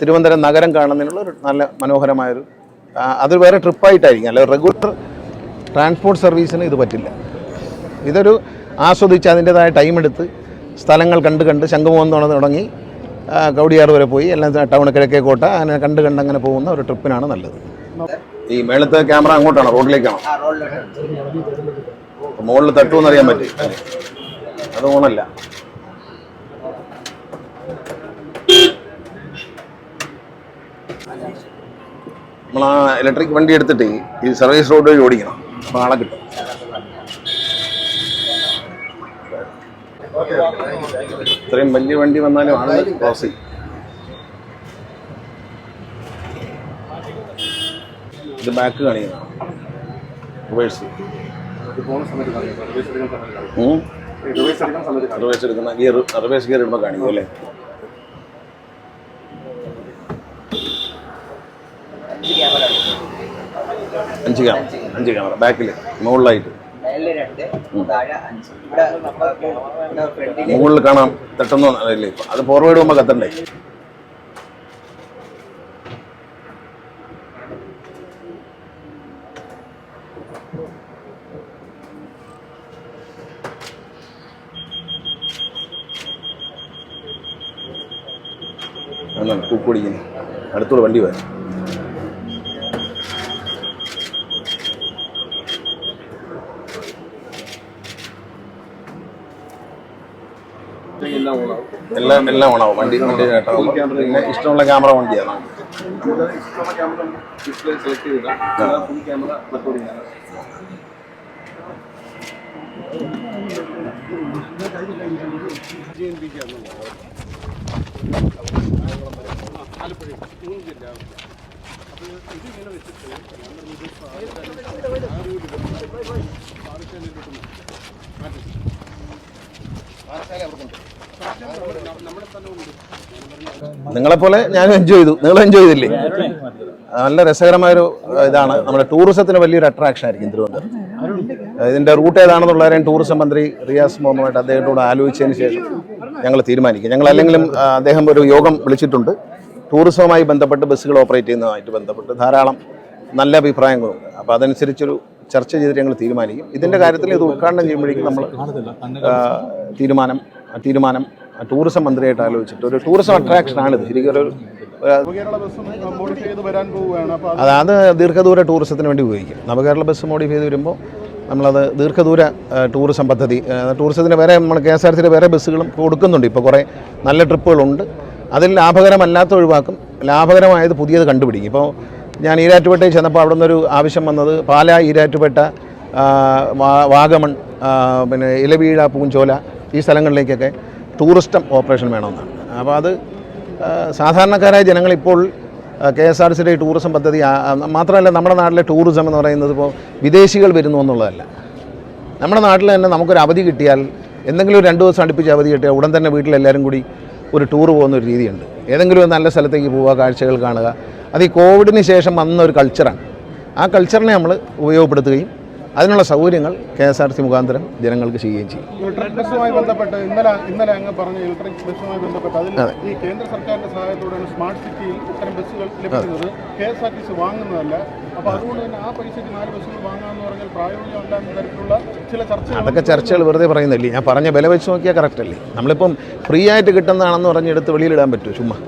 തിരുവനന്തപുരം നഗരം കാണുന്നതിനുള്ള ഒരു നല്ല മനോഹരമായൊരു അത് വേറെ ട്രിപ്പായിട്ടായിരിക്കും. അല്ല റെഗുലർ ട്രാൻസ്പോർട്ട് സർവീസിന് ഇത് പറ്റില്ല. ഇതൊരു ആസ്വദിച്ച് അതിന്റെതായ ടൈം എടുത്ത് സ്ഥലങ്ങൾ കണ്ട് കണ്ട് ശംഖുമുഖം തുടങ്ങി ആ, കവടിയാർ വരെ പോയി. എല്ലാം ടൗൺ കിഴക്കേ കോട്ട. അങ്ങനെ കണ്ട് കണ്ട് അങ്ങനെ പോകുന്ന ഒരു ട്രിപ്പിനാണ് നല്ലത്. ഈ മേളത്തെ ക്യാമറ അങ്ങോട്ടാണ്? റോഡിലേക്കാണ്? മുകളിൽ തട്ടുമെന്ന് അറിയാൻ പറ്റി. അത് ഓണല്ല. നമ്മൾ ആ ഇലക്ട്രിക് വണ്ടി എടുത്തിട്ട് ഈ സർവീസ് റോഡ് വഴി ഓടിക്കണം. അപ്പോൾ ആളെ കിട്ടും. ഇത്രയും വലിയ വണ്ടി വന്നാലും ആണ് ക്രോസ് ചെയ്യും ഇത് ബാക്ക് കാണിക്കണം റിവേഴ്സ്. റിവേഴ്സ് എടുക്കുന്ന ഗിയർ റിവേഴ്സ് ഗിയർ ഇടുമ്പോൾ കാണിക്കും അല്ലേ? അഞ്ച് ക്യാമറ. അഞ്ച് ക്യാമറ. ബാക്കിൽ മുകളിലായിട്ട്. മുകളിൽ കാണാം. തട്ടുന്ന അറിയില്ലേ അത് ഫോർവേഡ് പോകുമ്പോൾ കത്തണ്ടേ? അതാണ് അടുത്തൂടെ വണ്ടി വരാം. എല്ലാം എല്ലാം ഓണാവും വണ്ടി വണ്ടി കേട്ടാവും പിന്നെ ഇഷ്ടമുള്ള ക്യാമറ വണ്ടിയാണ്. നിങ്ങളെപ്പോലെ ഞാനും എൻജോയ് ചെയ്തു. നിങ്ങൾ എൻജോയ് ചെയ്തില്ലേ? നല്ല രസകരമായൊരു ഇതാണ്. നമ്മുടെ ടൂറിസത്തിന് വലിയൊരു അട്രാക്ഷൻ ആയിരിക്കും തിരുവനന്തപുരം. ഇതിന്റെ റൂട്ട് ഏതാണെന്നുള്ളവരെയും ടൂറിസം മന്ത്രി റിയാസ് മുഹമ്മദ് അദ്ദേഹത്തോട് ആലോചിച്ചതിന് ശേഷം ഞങ്ങൾ തീരുമാനിക്കും. ഞങ്ങൾ അല്ലെങ്കിലും അദ്ദേഹം ഒരു യോഗം വിളിച്ചിട്ടുണ്ട്. ടൂറിസവുമായി ബന്ധപ്പെട്ട് ബസ്സുകൾ ഓപ്പറേറ്റ് ചെയ്യുന്നതുമായിട്ട് ബന്ധപ്പെട്ട് ധാരാളം നല്ല അഭിപ്രായങ്ങളുണ്ട്. അപ്പോൾ അതനുസരിച്ചൊരു ചർച്ച ചെയ്തിട്ട് ഞങ്ങൾ തീരുമാനിക്കും. ഇതിന്റെ കാര്യത്തിൽ ഇത് ഉദ്ഘാടനം ചെയ്യുമ്പോഴേക്കും നമ്മൾ തീരുമാനം തീരുമാനം ടൂറിസം മന്ത്രിയായിട്ട് ആലോചിച്ചിട്ട് ഒരു ടൂറിസം അട്രാക്ഷൻ ആണിത്. ശരിക്കും ഒരു അത് ദീർഘദൂര ടൂറിസത്തിന് വേണ്ടി ഉപയോഗിക്കും. നവകേരള ബസ് മോഡിഫൈ ചെയ്ത് വരുമ്പോൾ നമ്മളത് ദീർഘദൂര ടൂറിസം പദ്ധതി ടൂറിസത്തിന് വേറെ നമ്മൾ കെ എസ് ആർ സിയുടെ വേറെ ബസ്സുകളും കൊടുക്കുന്നുണ്ട്. ഇപ്പോൾ കുറേ നല്ല ട്രിപ്പുകളുണ്ട്. അതിൽ ലാഭകരമല്ലാത്ത ഒഴിവാക്കും. ലാഭകരമായത് പുതിയത് കണ്ടുപിടിക്കും. ഇപ്പോൾ ഞാൻ ഈരാറ്റുപേട്ടയിൽ ചെന്നപ്പോൾ അവിടെ നിന്നൊരു ആവശ്യം വന്നത് പാല ഈരാറ്റുപേട്ട വാഗമൺ പിന്നെ ഇലവീഴ പൂഞ്ചോല ഈ സ്ഥലങ്ങളിലേക്കൊക്കെ ടൂറിസ്റ്റം ഓപ്പറേഷൻ വേണമെന്നാണ്. അപ്പോൾ അത് സാധാരണക്കാരായ ജനങ്ങളിപ്പോൾ കെ എസ് ആർ സിയുടെ ടൂറിസം പദ്ധതി മാത്രമല്ല നമ്മുടെ നാട്ടിലെ ടൂറിസം എന്ന് പറയുന്നത് ഇപ്പോൾ വിദേശികൾ വരുന്നു എന്നുള്ളതല്ല. നമ്മുടെ നാട്ടിൽ തന്നെ നമുക്കൊരു അവധി കിട്ടിയാൽ എന്തെങ്കിലും ഒരു രണ്ട് ദിവസം അടുപ്പിച്ച് അവധി കിട്ടിയാൽ ഉടൻ തന്നെ വീട്ടിലെല്ലാവരും കൂടി ഒരു ടൂർ പോകുന്ന ഒരു രീതിയുണ്ട്. ഏതെങ്കിലും ഒരു നല്ല സ്ഥലത്തേക്ക് പോവുക കാഴ്ചകൾ കാണുക. അത് ഈ കോവിഡിന് ശേഷം വന്ന ഒരു കൾച്ചറാണ് ആ കൾച്ചറിനെ നമ്മൾ ഉപയോഗപ്പെടുത്തുകയും അതിനുള്ള സൗകര്യങ്ങൾ കെ എസ് ആർ സി മുഖാന്തരം ജനങ്ങൾക്ക് ചെയ്യുകയും ചെയ്യും. ഇലക്ട്രിക് ബസ്സുമായി ബന്ധപ്പെട്ട് ഇന്നലെ ഇന്നലെ അങ്ങ് പറഞ്ഞ ഇലക്ട്രിക് ബസ്സുമായി ബന്ധപ്പെട്ട്. അതിൽ ഈ കേന്ദ്ര സർക്കാരിന്റെ സഹായത്തോടെയാണ് സ്മാർട്ട് സിറ്റിയിൽ ഇത്തരം ബസ്സുകൾ ലഭിക്കുന്നത്. K S R T C വാങ്ങുന്നതല്ല. അപ്പോൾ അതുകൊണ്ട് തന്നെ ആ പൈസയ്ക്ക് നാല് ബസ്സുകൾ വാങ്ങാമെന്ന് പറഞ്ഞാൽ പ്രായോഗികമല്ലാത്ത തരത്തിലുള്ള ചില ചർച്ചകൾ അതൊക്കെ ചർച്ചകൾ വെറുതെ പറയുന്നില്ലേ? ഞാൻ പറഞ്ഞ വില വെച്ച് നോക്കിയാൽ കറക്റ്റ് അല്ലേ? നമ്മളിപ്പം ഫ്രീ ആയിട്ട് കിട്ടുന്നതാണെന്ന് പറഞ്ഞ് എടുത്ത് വെളിയിലിടാൻ പറ്റുമോ? ചുമ്മാ.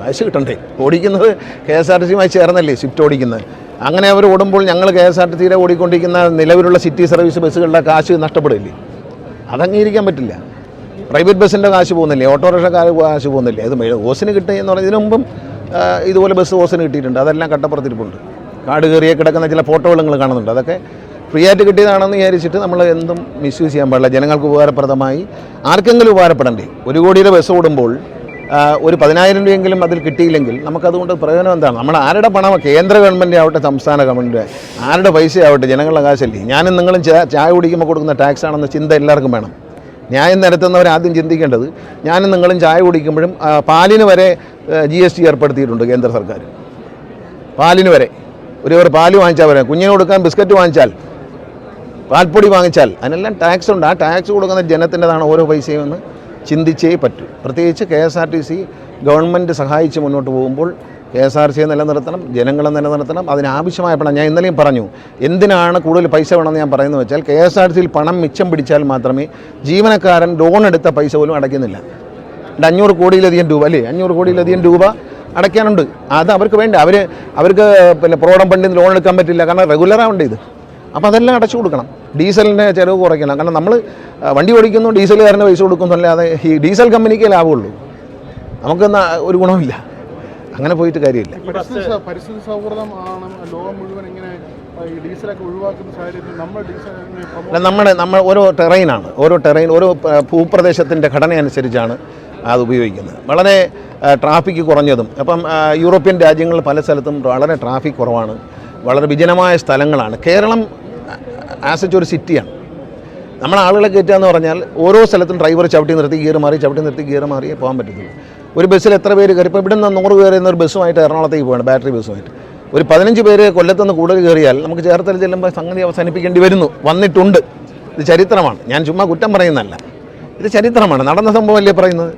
കാശ് കിട്ടണ്ടേ? ഓടിക്കുന്നത് കെ എസ് ആർ ടി സിയുമായി ചേർന്നല്ലേ സ്വിഫ്റ്റ് ഓടിക്കുന്നത്? അങ്ങനെ അവർ ഓടുമ്പോൾ ഞങ്ങൾ കെ എസ് ആർ ടി സിയിലെ ഓടിക്കൊണ്ടിരിക്കുന്ന നിലവിലുള്ള സിറ്റി സർവീസ് ബസ്സുകളുടെ കാശ് നഷ്ടപ്പെടില്ലേ? അതംഗീകരിക്കാൻ പറ്റില്ല. പ്രൈവറ്റ് ബസ്സിന്റെ കാശ് പോകുന്നില്ലേ? ഓട്ടോറിക്ഷക്കാർ കാശ് പോകുന്നില്ലേ? അത് ഓസിന് കിട്ടുക എന്ന് പറഞ്ഞാൽ ഇതിനു മുമ്പും ഇതുപോലെ ബസ് ഓസിന് കിട്ടിയിട്ടുണ്ട്. അതെല്ലാം കട്ടപ്പുറത്തിരിപ്പുണ്ട്. കാട് കയറിയ കിടക്കുന്ന ചില ഫോട്ടോകൾ നിങ്ങൾ കാണുന്നുണ്ട്. അതൊക്കെ ഫ്രീ ആയിട്ട് കിട്ടിയതാണെന്ന് വിചാരിച്ചിട്ട് നമ്മൾ എന്തും മിസ്യൂസ് ചെയ്യാൻ പാടില്ല. ജനങ്ങൾക്ക് ഉപകാരപ്രദമായി. ആർക്കെങ്കിലും ഉപകാരപ്പെടണ്ടേ? ഒരു കോടിയുടെ ബസ് ഓടുമ്പോൾ ഒരു പതിനായിരം രൂപയെങ്കിലും അതിൽ കിട്ടിയില്ലെങ്കിൽ നമുക്കതുകൊണ്ട് പ്രയോജനം എന്താണ്? നമ്മൾ ആരുടെ പണം? കേന്ദ്ര ഗവൺമെന്റ് ആവട്ടെ സംസ്ഥാന ഗവൺമെന്റ് ആരുടെ പൈസ ആവട്ടെ ജനങ്ങളുടെ കാശല്ലേ. ഞാനും നിങ്ങളും ചായ കുടിക്കുമ്പോൾ കൊടുക്കുന്ന ടാക്സ് ആണെന്ന ചിന്ത എല്ലാവർക്കും വേണം. ന്യായം നിരത്തുന്നവർ ആദ്യം ചിന്തിക്കേണ്ടത്. ഞാനും നിങ്ങളും ചായ കുടിക്കുമ്പോഴും പാലിന് വരെ ജി എസ് ടി ഏർപ്പെടുത്തിയിട്ടുണ്ട് കേന്ദ്ര സർക്കാർ. പാലിന് വരെ. ഒരു ഒരു പാൽ വാങ്ങിച്ചാൽ വരെ കുഞ്ഞിന് കൊടുക്കാൻ ബിസ്ക്കറ്റ് വാങ്ങിച്ചാൽ പാൽപ്പൊടി വാങ്ങിച്ചാൽ അതിനെല്ലാം ടാക്സ് ഉണ്ട്. ആ ടാക്സ് കൊടുക്കുന്ന ജനത്തിന്റെതാണ് ഓരോ പൈസയും എന്ന് ചിന്തിച്ചേ പറ്റൂ. പ്രത്യേകിച്ച് K S R T C government സഹായിച്ച് മുന്നോട്ട് പോകുമ്പോൾ കെ എസ് ആർ സിയെ നിലനിർത്തണം ജനങ്ങളെ നിലനിർത്തണം അതിനാവശ്യമായ പണം. ഞാൻ ഇന്നലെയും പറഞ്ഞു എന്തിനാണ് കൂടുതൽ പൈസ വേണമെന്ന് ഞാൻ പറയുന്നത് വെച്ചാൽ കെ എസ് ആർ സിയിൽ പണം മിച്ചം പിടിച്ചാൽ മാത്രമേ ജീവനക്കാരൻ ലോൺ എടുത്ത പൈസ പോലും അടയ്ക്കുന്നില്ല. അഞ്ഞൂറ് കോടിയിലധികം രൂപ അല്ലേ? അഞ്ഞൂറ് കോടിയിലധികം രൂപ അടയ്ക്കാനുണ്ട്. അത് അവർക്ക് വേണ്ട. അവർ അവർക്ക് പിന്നെ പ്രോഡം ഫണ്ടിൽ ലോൺ എടുക്കാൻ പറ്റില്ല. കാരണം റെഗുലറാണ് ഇത്? അപ്പോൾ അതെല്ലാം അടച്ചു കൊടുക്കണം. ഡീസലിന്റെ ചിലവ് കുറയ്ക്കണം. കാരണം നമ്മൾ വണ്ടി ഓടിക്കുന്നു ഡീസലുകാരന് പൈസ കൊടുക്കുന്നു അല്ലാതെ ഈ ഡീസൽ കമ്പനിക്ക് ലാഭമുള്ളൂ. നമുക്ക് ഒരു ഗുണമില്ല അങ്ങനെ പോയിട്ട് കാര്യമില്ല. പരിസ്ഥിതി സൗഹൃദമാണ് ലോകം മുഴുവൻ ഇങ്ങനെ ഡീസലൊക്കെ ഒഴിവാക്കുന്ന സാഹചര്യത്തിൽ നമ്മൾ നമ്മുടെ നമ്മൾ ഓരോ ടെറൈനാണ്. ഓരോ ടെറൈൻ ഓരോ ഭൂപ്രദേശത്തിന്റെ ഘടന അനുസരിച്ചാണ് അത് ഉപയോഗിക്കുന്നത്. വളരെ ട്രാഫിക് കുറഞ്ഞതും അപ്പം യൂറോപ്യൻ രാജ്യങ്ങളിൽ പല സ്ഥലത്തും വളരെ ട്രാഫിക് കുറവാണ്. വളരെ വിജനമായ സ്ഥലങ്ങളാണ്. കേരളം ആസ് എച്ച് ഒരു സിറ്റിയാണ്. നമ്മളെ ആളുകളെ കയറ്റുക എന്ന് പറഞ്ഞാൽ ഓരോ സ്ഥലത്തും ഡ്രൈവർ ചവിട്ടി നിർത്തി ഗിയർ മാറി ചവിട്ടി നിർത്തി ഗിയർ മാറി പോകാൻ പറ്റത്തില്ല ഒരു ബസ്സിൽ എത്ര പേര് കയറി ഇപ്പോൾ ഇവിടുന്ന് നൂറ് കയറുന്ന ഒരു ബസ്സുമായിട്ട് എറണാകുളത്തേക്ക് പോകണം ബാറ്ററി ബസ്സുമായിട്ട്. ഒരു പതിനഞ്ച് പേര് കൊല്ലത്തുനിന്ന് കൂടുതൽ കയറിയാൽ നമുക്ക് ചേർത്തല ചെല്ലുമ്പോൾ സംഗതി അവസാനിപ്പിക്കേണ്ടി വരുന്നു. വന്നിട്ടുണ്ട്. ഇത് ചരിത്രമാണ്. ഞാൻ ചുമ്മാ കുറ്റം പറയുന്നതല്ല. ഇത് ചരിത്രമാണ്. നടന്ന സംഭവമല്ലേ പറയുന്നത്?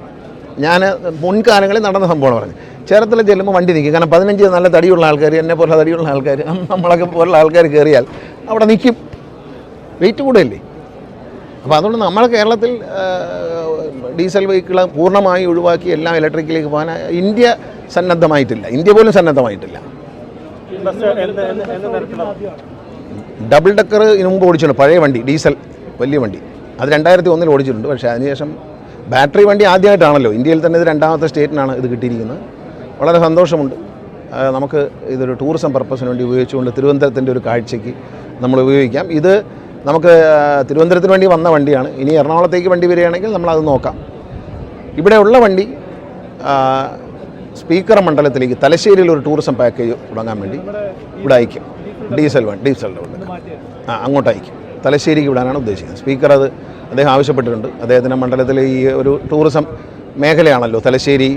ഞാൻ മുൻകാലങ്ങളിൽ നടന്ന സംഭവമാണ് പറഞ്ഞത്. ചേർത്തല ചെല്ലുമ്പോൾ വണ്ടി നിൽക്കും. കാരണം പതിനഞ്ച് നല്ല തടിയുള്ള ആൾക്കാർ എന്നെ പോലെ തടിയുള്ള ആൾക്കാർ നമ്മളൊക്കെ പോലുള്ള ആൾക്കാർ കയറിയാൽ അവിടെ നിൽക്കും. വെയിറ്റ് കൂടല്ലേ? അപ്പോൾ അതുകൊണ്ട് നമ്മൾ കേരളത്തിൽ ഡീസൽ വെഹിക്കിൾ പൂർണമായി ഒഴിവാക്കി എല്ലാം ഇലക്ട്രിക്കിലേക്ക് പോകാൻ ഇന്ത്യ സന്നദ്ധമായിട്ടില്ല. ഇന്ത്യ പോലും സന്നദ്ധമായിട്ടില്ല. ഡബിൾ ഡക്കർ ഇതിനു മുമ്പ് ഓടിച്ചിട്ടുണ്ട്. പഴയ വണ്ടി ഡീസൽ വലിയ വണ്ടി. അത് രണ്ടായിരത്തി ഒന്നിൽ ഓടിച്ചിട്ടുണ്ട്. പക്ഷേ അതിനുശേഷം ബാറ്ററി വണ്ടി ആദ്യമായിട്ടാണല്ലോ. ഇന്ത്യയിൽ തന്നെ ഇത് രണ്ടാമത്തെ സ്റ്റേറ്റിനാണ് ഇത് കിട്ടിയിരിക്കുന്നത്. വളരെ സന്തോഷമുണ്ട്. നമുക്ക് ഇതൊരു ടൂറിസം പർപ്പസിന് വേണ്ടി ഉപയോഗിച്ചുകൊണ്ട് തിരുവനന്തപുരത്തിന്റെ ഒരു കാഴ്ചയ്ക്ക് നമ്മൾ ഉപയോഗിക്കാം. ഇത് നമുക്ക് തിരുവനന്തപുരത്തിന് വേണ്ടി വന്ന വണ്ടിയാണ്. ഇനി എറണാകുളത്തേക്ക് വണ്ടി വരികയാണെങ്കിൽ നമ്മളത് നോക്കാം. ഇവിടെയുള്ള വണ്ടി സ്പീക്കർ മണ്ഡലത്തിലേക്ക് തലശ്ശേരിയിൽ ഒരു ടൂറിസം പാക്കേജ് തുടങ്ങാൻ വേണ്ടി ഇവിടെ അയക്കും. ഡീസൽ വണ്ടി ഡീസലിന്റെ വണ്ടി. ആ അങ്ങോട്ട് അയക്കും തലശ്ശേരിക്ക് വിടാനാണ് ഉദ്ദേശിക്കുന്നത്. സ്പീക്കർ അത് അദ്ദേഹം ആവശ്യപ്പെട്ടിട്ടുണ്ട്. അദ്ദേഹത്തിന്റെ മണ്ഡലത്തിൽ ഈ ഒരു ടൂറിസം മേഖലയാണല്ലോ. തലശ്ശേരി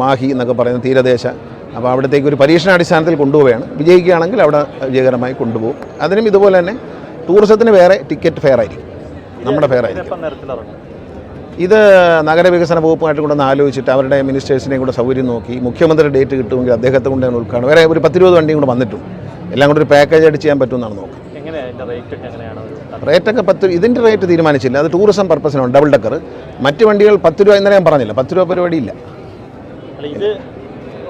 മാഹി എന്നൊക്കെ പറയുന്ന തീരദേശ. അപ്പോൾ അവിടത്തേക്ക് ഒരു പരീക്ഷണാടിസ്ഥാനത്തിൽ കൊണ്ടുപോവുകയാണ്. വിജയിക്കുകയാണെങ്കിൽ അവിടെ വിജയകരമായി കൊണ്ടുപോകും. അതിനും ഇതുപോലെ തന്നെ ടൂറിസത്തിന് വേറെ ടിക്കറ്റ് ഫെയർ ആയിരിക്കും. നമ്മുടെ ഫെയർ ആയിരിക്കും. ഇത് നഗരവികസന വകുപ്പുമായിട്ട് കൊണ്ടൊന്ന് ആലോചിച്ചിട്ട് അവരുടെ മിനിസ്റ്റേഴ്സിനെയും കൂടെ സൗകര്യം നോക്കി മുഖ്യമന്ത്രി ഡേറ്റ് കിട്ടുമെങ്കിൽ അദ്ദേഹത്തെ കൊണ്ട് ഞാൻ ഉൾക്കാണ് വേറെ ഒരു പത്തിരുപത് വണ്ടിയും കൂടെ വന്നിട്ടും എല്ലാം കൂടെ ഒരു പാക്കേജ് ആയിട്ട് ചെയ്യാൻ പറ്റുമെന്നാണ് നോക്കുക റേറ്റൊക്കെ പത്ത് ഇതിന്റെ റേറ്റ് തീരുമാനിച്ചില്ല. അത് ടൂറിസം പർപ്പസിനാണ് ഡബിൾ ഡക്കർ മറ്റ് വണ്ടികൾ പത്ത് രൂപ ഇന്നലെ ഞാൻ പറഞ്ഞില്ല. പത്ത് രൂപ പരിപാടിയില്ല. ഇത്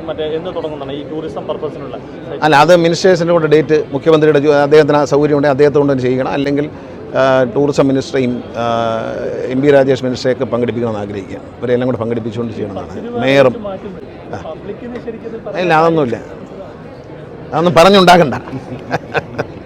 മറ്റേ എന്ന് തുടങ്ങുന്നതാണ് ഈ ടൂറിസം പർപ്പസിനുള്ള അല്ല അത് മിനിസ്റ്റേഴ്സിന്റെ കൂടെ ഡേറ്റ് മുഖ്യമന്ത്രിയുടെ അദ്ദേഹത്തിന് ആ സൗകര്യമുണ്ടെങ്കിൽ അദ്ദേഹത്തെ കൊണ്ട് തന്നെ ചെയ്യണം. അല്ലെങ്കിൽ ടൂറിസം മിനിസ്റ്ററെയും എം ബി രാജേഷ് മിനിസ്റ്ററെയൊക്കെ പങ്കെടുപ്പിക്കണമെന്ന് ആഗ്രഹിക്കുക ഇവരെല്ലാം കൂടെ പങ്കെടുപ്പിച്ചുകൊണ്ട് ചെയ്യണമെന്നാണ് മേയറും. ഇല്ല അതൊന്നുമില്ല. അതൊന്നും പറഞ്ഞുണ്ടാക്കണ്ട.